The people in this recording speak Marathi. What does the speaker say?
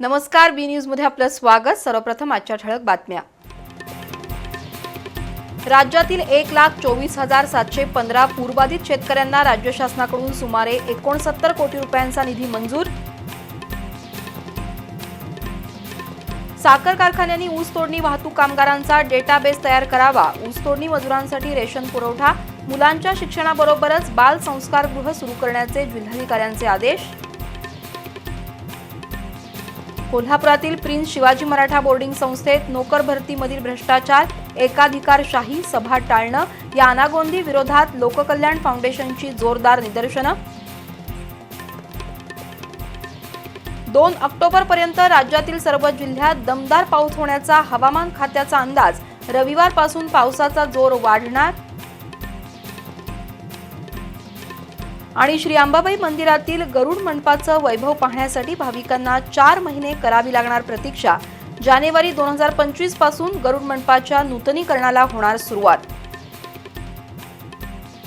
नमस्कार बी न्यूजमध्ये आपलं स्वागत. सर्वप्रथम आजच्या ठळक बातम्या. राज्यातील एक लाख चोवीस हजार सातशे पंधरा पूरबाधित शेतकऱ्यांना राज्य शासनाकडून सुमारे एकोणसत्तर कोटी रुपयांचा निधी मंजूर. साखर कारखान्यांनी ऊस तोडणी वाहतूक कामगारांचा डेटाबेस तयार करावा. ऊस तोडणी मजुरांसाठी रेशन पुरवठा मुलांच्या शिक्षणाबरोबरच बाल संस्कार गृह सुरू करण्याचे जिल्हाधिकाऱ्यांचे आदेश. कोल्हापुरातील प्रिन्स शिवाजी मराठा बोर्डिंग संस्थेत नोकर भरतीमधील भ्रष्टाचार एकाधिकारशाही सभा टाळणं या अनागोंदी विरोधात लोककल्याण फाउंडेशनची जोरदार निदर्शनं. दोन ऑक्टोबर पर्यंत राज्यातील सर्व जिल्ह्यात दमदार पाऊस होण्याचा हवामान खात्याचा अंदाज. रविवारपासून पावसाचा जोर वाढणार आणि श्री अंबाबाई मंदिरातील गरुड मंडपाचं वैभव पाहण्यासाठी भाविकांना चार महिने करावी लागणार प्रतीक्षा. जानेवारी दोन हजार पंचवीसपासून गरुड मंडपाच्या नूतनीकरणाला होणार सुरुवात.